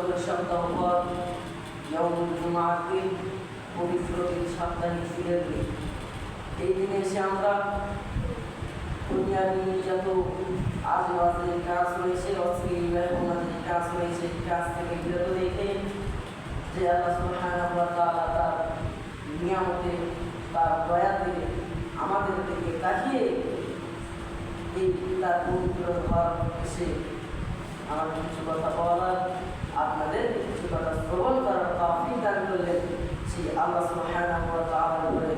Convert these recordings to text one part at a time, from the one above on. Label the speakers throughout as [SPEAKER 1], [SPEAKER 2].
[SPEAKER 1] গত সপ্তাহ দিন পবিত্র দিন সাপ্তাহিক ফিরের দিন এই দিনে এসে আমরা দুনিয়ার যত আজবাজের কাজ রয়েছে অশ্লীল ব্যবহারের কাজ রয়েছে কাজ থেকে বিরত রেখে যে আল্লাহ সুবহানাহু তাআলা তার নিয়ামতে তার দয়াতে আমাদের দিকে তাকিয়ে এই তার পবিত্র ঘর এসে আমাদের কিছু কথা বলার। আপনাদের কিছু কথা শ্রবণ করার তৌফিক দান করলেন। সেই আল্লাহ তাআলার উপরে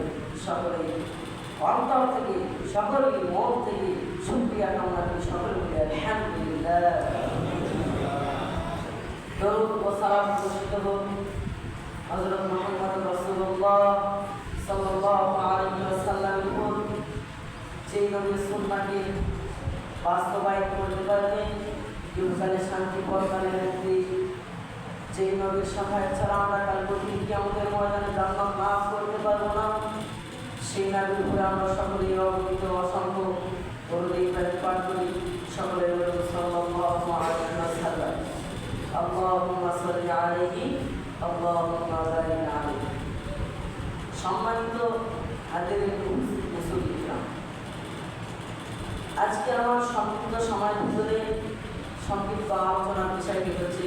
[SPEAKER 1] সকলেই অন্তর থেকে, সকলেই মন থেকে শুকরিয়া কামনা করি। সকলে বলি, আলহামদুলিল্লাহ। দরুদ ও সালাম বর্ষিত হোক হযরত মুহাম্মদ রাসূলুল্লাহ সাল্লাল্লাহু আলাইহি ওয়াসাল্লামের উপর যেই নবীর সুন্নাহকে বাস্তবায়ন করতে পারবে ইউকালে শান্তি পরকালের মুক্তি যেই নবীর সহায়, ছাড়া আমরা কাল কঠিন আমাদের ময়দানে জান্নাত লাভ করতে পারব না। সেই নবীর উপরে আমরা সকলেই অবহিত অসংখ্য অনুদেই পাঠ করি। সকলের আল্লাহুম্মা সাল্লি আলাইহি, আল্লাহুম্মা বারিক আলাইহি। সম্মানিত হাতের মুসলিম আজকে আমার সংক্ষিপ্ত সময়ের ভিতরে সংক্ষিপ্ত আলোচনার বিষয়টি হচ্ছে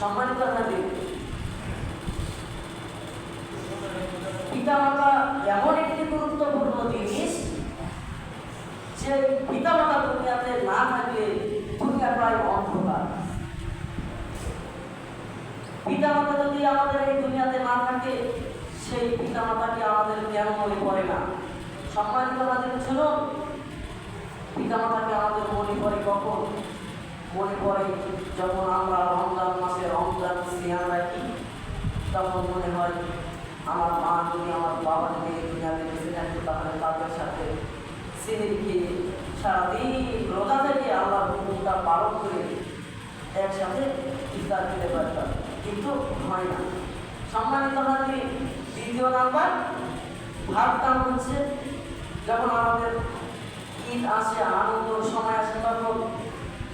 [SPEAKER 1] সম্মানিত হাজির পিতামাতা এমন একটি গুরুত্বপূর্ণ জিনিস যে পিতামাতা দুনিয়াতে না থাকলে দুনিয়া প্রায় অন্ধকার। পিতামাতা যদি আমাদের এই দুনিয়াতে না থাকে, সেই পিতামাতাকে আমাদের কেন মনে পড়ে না? সম্মানিত আমাদের ছিল পিতামাতাকে আমাদের মনে পড়ে কখন? মনে পড়ে যখন আমরা রমজান মাসে রমজান সিয়াম রাখি, তখন মনে হয় আমার মা যদি আমার বাবা যদি দুনিয়াতে বেঁচে থাকতো, তাহলে তাদের সাথে খেয়ে সারাদিন রোজা থেকে আল্লাহ হুকুমটা পালন করে একসাথে ইফতার খেতে পারতাম। কিন্তু হয় না। সম্মানিত হাজি দ্বিতীয় নাম্বার ভাবতাম হচ্ছে যখন আমাদের ঈদ আসে, আনন্দ, সময় আসে, তখন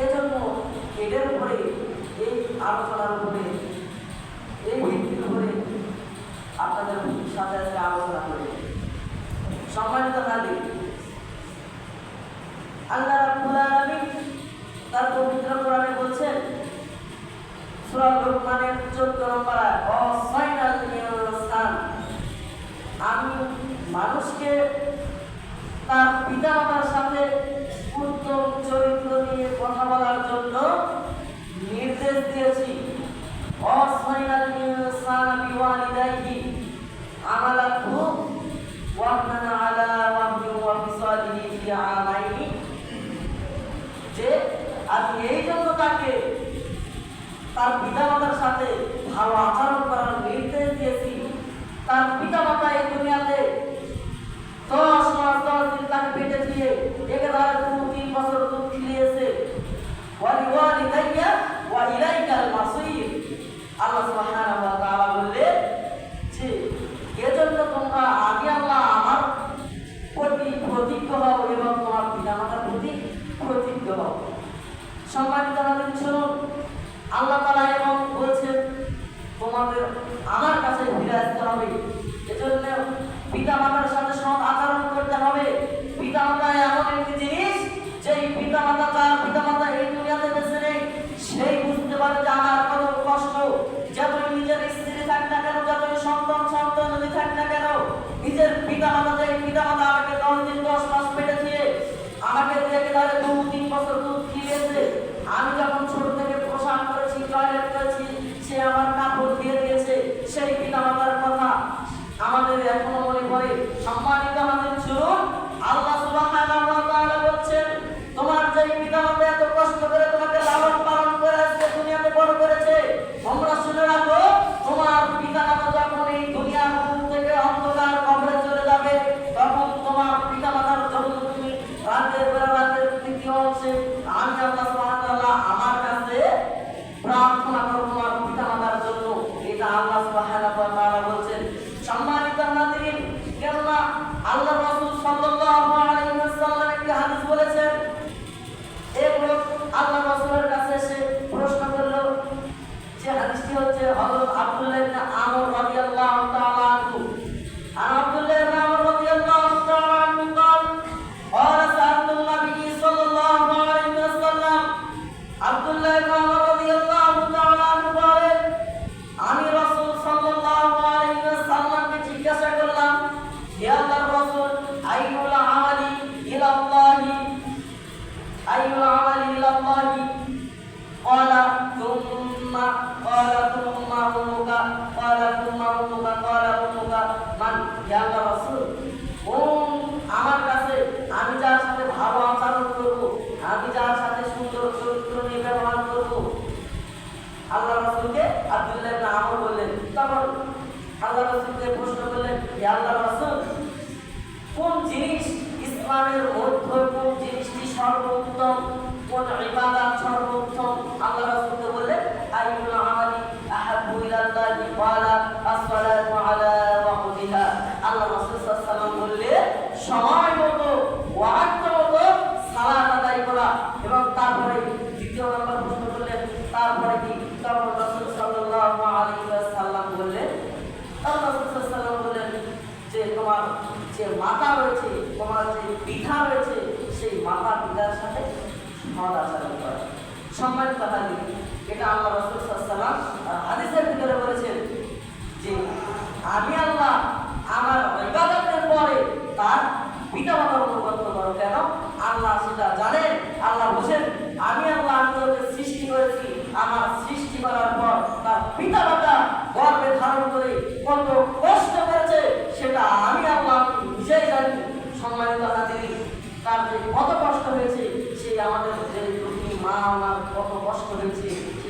[SPEAKER 1] এজন্য এদের উপরে এই আলোচনার উপরে এই ভিত্তির উপরে আপনাদের সাথে আজকে আলোচনা করে সম্মানিত নারী আল্লাহ রাব্বুল আলামিন তার পবিত্র কোরআনে বলছেন সূরা লুকমানের 14 নম্বর আয়াত অসাইনাল ইনসান আমি মানুষকে তার পিতামাতার সাথে উত্তম চরিত্র নিয়ে কথা বলার জন্য নির্দেশ দিয়েছি অসাইনাল ইনসান বিওয়ালিদাইহি আমালাতহু ওয়াহনান আলা ওয়াহনি ওয়া ফিসালিহি ফি আমাইনি যে আমি এই জন্য তাকে তার পিতামাতার সাথে ভালো আচরণ করার নির্দেশ দিয়েছি। তার পিতামাতা এই দুনিয়াতে দশ মাস, দশ দিন তাকে পেটে দিয়ে একে দ্বারা দু, তিন বছর দুধ খিলিয়েছে। যে, এজন্য তোমরা আল্লাহ আমার প্রতি প্রতিজ্ঞ হও এবং তোমার পিতামাতার প্রতি প্রতিজ্ঞ হও। সম্মানিত শুনুন। আল্লাহ তালা এবং তোমাদের আমার কাছে ফিরে আসতে হবে। এজন্য পিতা মাতার সাথে সৎ আচরণ করতে হবে। পিতা মাতায় Johnson, তখন আল্লাহ রসুলকে প্রশ্ন করলেন আল্লাহ রসুল, কোন জিনিস ইসলামের কোন জিনিসটি সর্বোত্তম? কোন সর্বোত্তম? আল্লাহ রসুলকে বললেন, আইয়ুল আমালি ওয়ালা আসসালাতু আলা ওয়াক্তিহা আল্লাহ রাসূল সাল্লাল্লাহু আলাইহি ওয়াসাল্লাম বললেন সময় মতো ওয়াক্ত মতো সালাত আদায় করা এবং তারপরে দ্বিতীয় নম্বর প্রশ্ন করলেন তারপরে কি তখন রাসূল সাল্লাল্লাহু আলাইহি ওয়াসাল্লাম বললেন আল্লাহ রাসূল সাল্লাল্লাহু আলাইহি ওয়াসাল্লাম বললেন যে তোমার যে মাথা রয়েছে যে রয়েছে সেই মাথা পিতার সাথে সদ আচরণ করা সম্মানিত হাজি এটা আল্লাহ রসুল সাল্লাম হাদিসের ভিতরে বলেছেন যে, আমি আল্লাহ আমার ইবাদতের পরে তার পিতা মাতার অনুগত করো কেন? আল্লাহ সেটা জানেন, আল্লাহ বোঝেন। আমি আল্লাহ আমি সৃষ্টি করেছি। আমার সৃষ্টি করার পর তার পিতা মাতা গর্বে ধারণ করে কত কষ্ট করেছে সেটা আমি আল্লাহ নিজেই জানি সম্মানিত হাজিরি তার যে কত কষ্ট হয়েছে সেই আমাদের যে দুটি মা আমার কত কষ্ট হয়েছে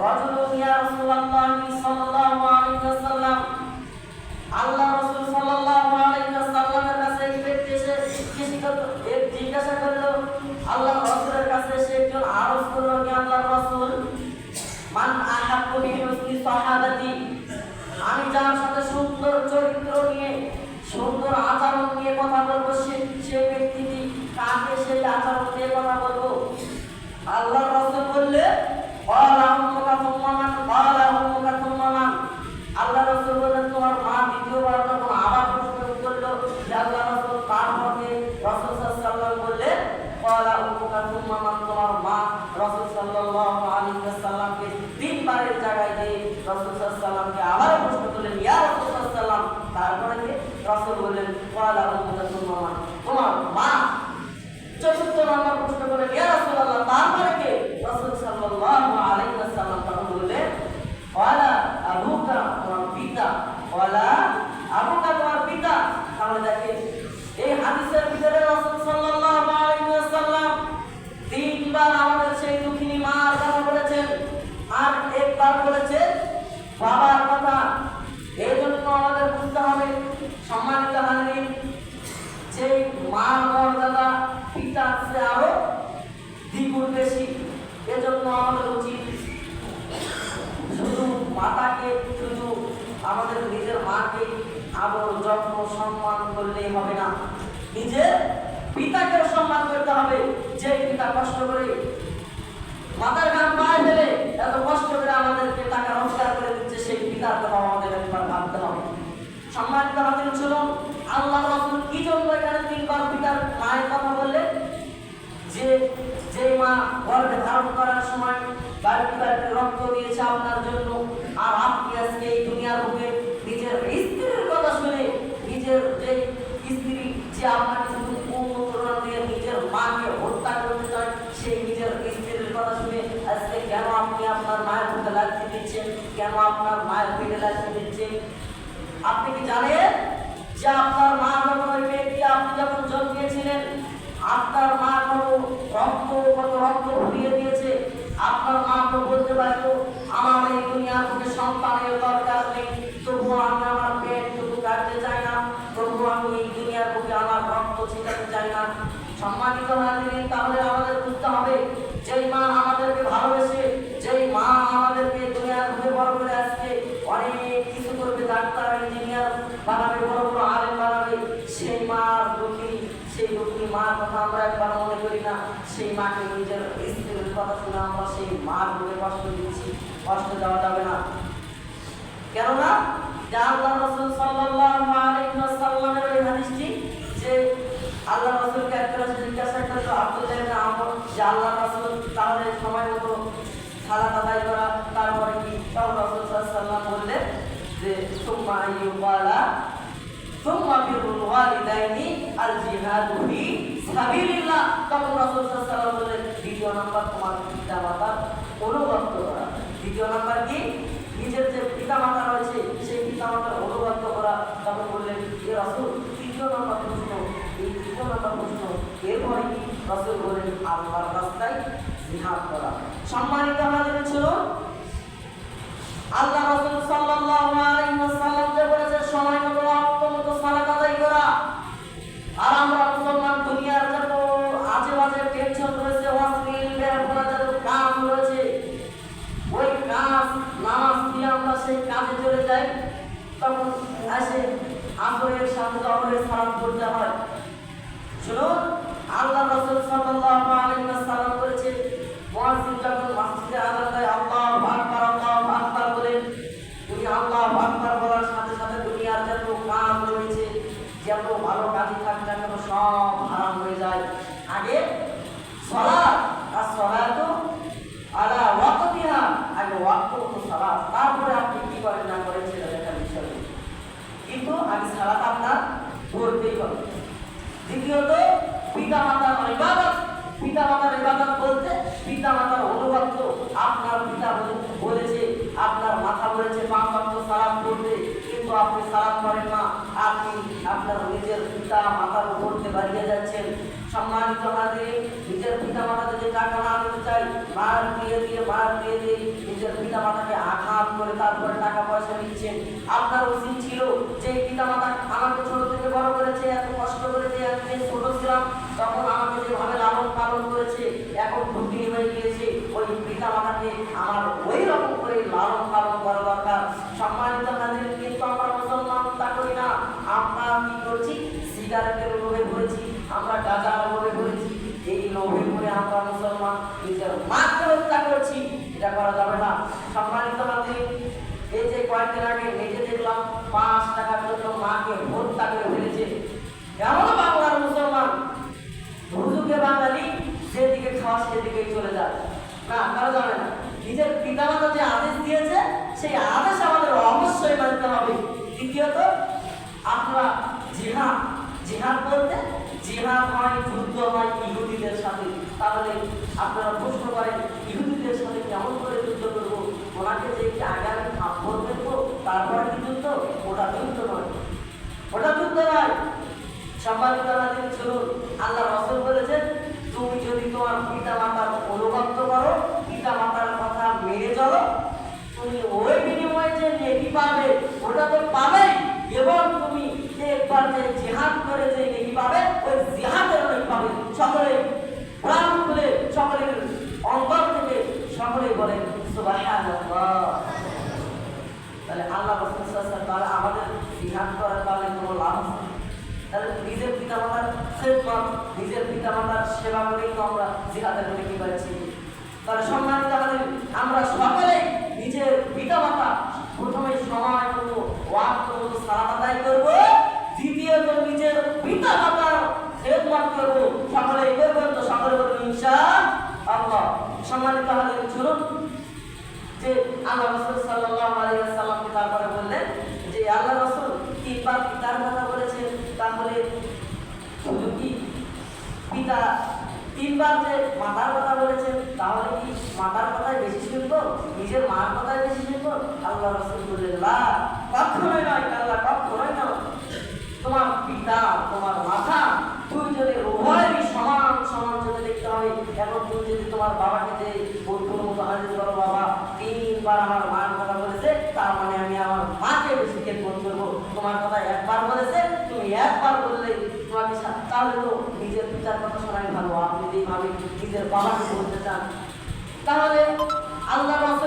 [SPEAKER 1] رجل يا رسول الله صلى الله عليه وسلم আল্লাহ রাসূল সাল্লাল্লাহু আলাইহি ওয়াসাল্লামের কাছে এক ব্যক্তি এসে জিজ্ঞাসা করলো এক জিজ্ঞাসা করলো আল্লাহ রাসূলের কাছে সে একজন আরজ করলো হে আল্লাহর রাসূল মান আহাব্বু বিহুসনি সাহাবাতি আমি যার সাথে সুন্দর চরিত্র নিয়ে সুন্দর আচরণ নিয়ে কথা বলবো সে সেই ব্যক্তিটি কাকে সেই আচরণ নিয়ে কথা বলবো আল্লাহ রাসূল বললে আল্লাহ রাসূল বললেন, তোমার মা দ্বিতীয়বার আবার প্রশ্ন করল যে আল্লাহ রাসূল তারপরে রাসূল সাল্লাল্লাহু আলাইহি বললেন উম্মুকা থুম্মা মান তোমার মা রাসূল সাল্লাল্লাহু আলাইহি ওয়াসাল্লামকে তিনবারের জায়গায় দিয়ে রাসূল সাল্লাল্লাহু আবার প্রশ্ন করলেন, ইয়া রাসূল সাল্লাল্লাহু তারপরে কি রাসূল বললেন উম্মুকা থুম্মা মান তোমার মা, চতুর্থ নম্বর প্রশ্ন করলেন, ইয়া ওয়ালা আবুকা তোমার পিতা ওয়ালা আবুকা তোমার পিতা তাহলে দেখেন এই হাদিসের ভিতরে রাসূল সাল্লাল্লাহু আলাইহি ওয়াসাল্লাম তিনবার আমাদের সেই দুঃখিনী মার কথা বলেছেন আর একবার বলেছেন বাবার কথা এই জন্য আমাদের বুঝতে হবে সম্মানিত হাজির যে মার মর্যাদা পিতার চেয়ে আরও আমাদের নিজের মাকে আদর, যত্ন, সম্মান করলেই হবে না। নিজের পিতাকে সম্মান করতে হবে। যে পিতা কষ্ট করে মাতার গান পায়ে ফেলে এত কষ্ট করে আমাদেরকে টাকা রোজগার করে দিচ্ছে, সেই পিতার কথা আমাদের একবার ভাবতে হবে। সম্মানিত হাজির ছিল, আল্লাহ রাসূল কি জন্য এখানে তিনবার পিতার মায়ের কথা বললেন? যে যে মা গর্ভে ধারণ করার সময় বাড়তি রক্ত দিয়েছে আপনার জন্য। আর আপনি আজকে এই দুনিয়ার বুকে নিজের স্ত্রীর কথা শুনে নিজের যে স্ত্রী, যে আপনাকে শুধু অনুপ্রেরণা দিয়ে নিজের মাকে হত্যা করতে চায়, সেই নিজের স্ত্রীর কথা শুনে আজকে কেন আপনি আপনার মায়ের মুখে লাগতে দিচ্ছেন? কেন আপনার মায়ের পেটে লাগতে দিচ্ছেন? আপনি কি জানেন যে আপনার মা যখন ওই ব্যক্তি আপনি যখন জন্মিয়েছিলেন, আপনার মা কত রক্ত কত রক্ত ভরিয়ে দিয়েছে? আপনার মা তো বলতে পারতো, আমার এই দুনিয়া থেকে সন্তানের দরকার নেই। তবু আমি আমার পেট টুকু কাটতে চাই না। তবুও আমি এই দুনিয়ার প্রতি আমার রক্ত ছিটাতে চাই না। সম্মানিত হাজির তাহলে আমাদের বুঝতে হবে, যেই মা আমাদেরকে ভালোবেসে, যেই মা আমাদেরকে দুনিয়ার বুকে বড় করে আসছে অনেক কিছু করবে, ডাক্তার, ইঞ্জিনিয়ার বানাবে, বড় বড় আলেম বানাবে, সেই মা দুঃখী, সেই দুঃখী মার কথা আমরা একবার মনে করি না, সেই মাকে নিজের শুনে আমরা সেই মার বলে কষ্ট দিচ্ছি, কষ্ট দেওয়া যাবে না। কেননা আল্লাহ রাসূল সাল্লাল্লাহু এই হাদিসটি, যে আল্লাহ রাসূলকে একটা জিজ্ঞাসা করল আব্দুল্লাহ যে আল্লাহ রাসূল তাহলে সময় মতো সালাত আদায় করা, তারপরে কি? তখন রাসূল সাল্লাল্লাহু আলাইহি বললেন যে, সুম্মা আইয়ুবালা, সুম্মা বিরুল ওয়ালিদাইনি আল তখন রাসূল সাল্লাল্লাহু বললেন দ্বিতীয় নাম্বার তোমার পিতা মাতার অনুগত করা। দ্বিতীয় নাম্বার কি? নিজের যে পিতা মাতা রয়েছে, সেই পিতা মাতার অনুগত করা। তখন বললেন এ রাসূল, তৃতীয় নাম্বার প্রশ্ন, এই তৃতীয় নাম্বার প্রশ্ন, এরপরে কি? রাসূল বললেন, আল্লাহর রাস্তায় জিহাদ করা। সম্মানিত আমাদের ছিল আল্লাহ রাসূল সাল্লাল্লাহু আলাইহি ওয়াসাল্লাম যে বলেছে, সময় মতো ওয়াক্ত মতো সালাত আদায় করা। আর আমরা সেই কাজে চলে যায়, তখন আসে আসরের সাথে জহরের সালাম করতে হয়। শুনুন, আল্লাহ রসুল সাল্লাহ আলাইহি ওয়াসাল্লাম করেছে মুয়াজ্জিন যখন আযান দেয় আল্লাহু আকবার আল্লাহু আকবার বলে তুমি আল্লাহু আকবার বলার সাথে সাথে দুনিয়ার যত কাজ রয়েছে যত ভালো কাজই থাক না কেন সব হারাম হয়ে যায় আগে সালাত আর সালাত আলা ওয়াক্তিহা আগে ওয়াক্ত মতো সালাত তারপরে আপনি কি করেন না করেন সেটা দেখার বিষয় নেই। কিন্তু আগে সালাত আপনার পড়তেই হবে দ্বিতীয়ত পিতা মাতার ইবাদত পিতা মাতার ইবাদত বলতে পিতা মাতার অনুগত আপনার পিতা বলে- বলেছে আপনার মাথা বলেছে পাঁচ ওয়াক্ত সালাত পড়তে কিন্তু আপনি সালাত করেন না আপনি আপনার নিজের পিতা মাতার উপর দিয়ে বাড়িয়ে যাচ্ছেন সম্মানিত হাজির নিজের পিতা মাতা যদি টাকা না দিতে চাই মার দিয়ে দিয়ে মার দিয়ে দিয়ে নিজের পিতা মাতাকে আঘাত করে তারপরে টাকা পয়সা নিচ্ছেন আপনার উচিত ছিল যে পিতা মাতা আমাকে ছোট থেকে বড় করেছে, এত কষ্ট করেছে আমি ছোট ছিলাম, তখন আমাকে যেভাবে লালন পালন করেছে, এখন ভুগি হয়ে গিয়েছে, ওই পিতা মাতাকে আমার ওই রকম করে লালন পালন করা দরকার। সম্মানিত কিন্তু আমরা মুসলমান তা করি না। আমরা কি করছি? সিগারেটের পড়েছি আমরা গাঁজার লোভে পড়েছি এই লোভে পড়ে আমরা মুসলমান নিজের মাকে হত্যা করছি এটা করা যাবে না। সম্মানিত হাজির এই যে কয়েকদিন আগে নিজে দেখলাম পাঁচ টাকা জন্য মাকে হত্যা করে ফেলেছে এমন বাংলার মুসলমান হুজুকে বাঙালি যেদিকে খাওয়া সেদিকেই চলে যায় না করা যাবে না নিজের পিতামাতা যে আদেশ দিয়েছে সেই আদেশ আমাদের অবশ্যই মানতে হবে দ্বিতীয়ত আপনারা জিহাদ জিহাদ বলতে জিহাদ হয় যুদ্ধ হয় ইহুদিদের সাথে তাহলে আপনারা প্রশ্ন করেন ইহুদিদের সাথে কেমন করে যুদ্ধ করব ওনাকে যে একটি আগামী থাপ্পড় দেখব তারপরে কি যুদ্ধ ওটা যুদ্ধ নয় ওটা যুদ্ধ নয় সম্মানিত হাজির আল্লাহ রসুল বলেছেন, তুমি যদি তোমার পিতা মাতার অনুগত করো পিতা মাতার কথা মেনে চলো, তুমি ওই বিনিময়ে যে নেকি পাবে, ওটা তো পাবেই। এবং তুমি যে একবার যে জিহাদ করে যে নেকি পাবে, ওই জিহাদের নেকি পাবে সকলে। প্রাণ খুলে সকলের অন্তর থেকে বলেন সুবহানাল্লাহ। তাহলে আল্লাহ রসুল তাহলে আমাদের জিহাদ করার তাহলে কোনো লাভ তাহলে নিজের পিতা মাতার খেদমত নিজের পিতা মাতার সেবা করেই তো আমরা জিহাদের মধ্যে কি পাচ্ছি তাহলে সম্মানিত আমাদের, আমরা সকলেই নিজের পিতা মাতা প্রথমে সময় মতো, ওয়াক্ত মতো সালাত আদায় করব, দ্বিতীয়ত নিজের পিতা মাতার খেদমত করব। সকলেই করবেন তো সকলে করবেন ইনশা আল্লাহ। সম্মানিত আমাদের শুনুন যে আল্লাহ রসুল সাল্লাল্লাহু আলাইহি ওয়াসাল্লামকে তারপরে বললেন যে আল্লাহ রসুল তিনবার পিতার কথা বলেছেন তাহলে শুধু কি পিতা তিনবার যে মাতার কথা বলেছেন, তাহলে কি মাতার কথাই বেশি শুনব? নিজের মার কথাই বেশি শুনব? আল্লাহ রসুল বললেন কখনোই নয় আল্লাহ কখনোই নয়। তোমার পিতা, তোমার মাথা দুইজনের উভয়েরই সমান সমান চোখে দেখতে হবে। এখন তুমি যদি তোমার বাবাকে যে বন্ধুর মতো হাজির করো, বাবা, তিনবার আমার মার কথা বলেছে, তার মানে আমি আমার মাকে বেশি খেদমত করব। তোমার কথা একবার বলেছে, তুমি একবার বললে তোমাকে তাহলে তো পিতার কথা সবাই ভালো। আপনি যেভাবে নিজের বাবাকে বলতে চান তাহলে আল্লাহ